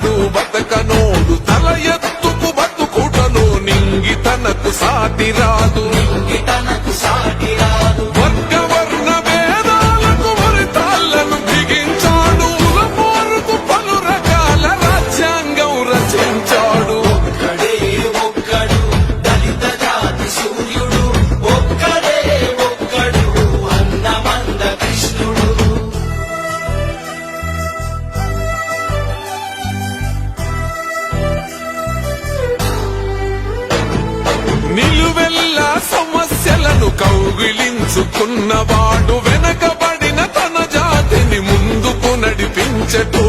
వాడు బతకనోడు తల ఎత్తుకు బతుకుటను నింగి తనకు సాటి నిలువెల్లా సమస్యలను కౌగిలించుకున్నవాడు వెనకబడిన తన జాతిని ముందుకు నడిపించటో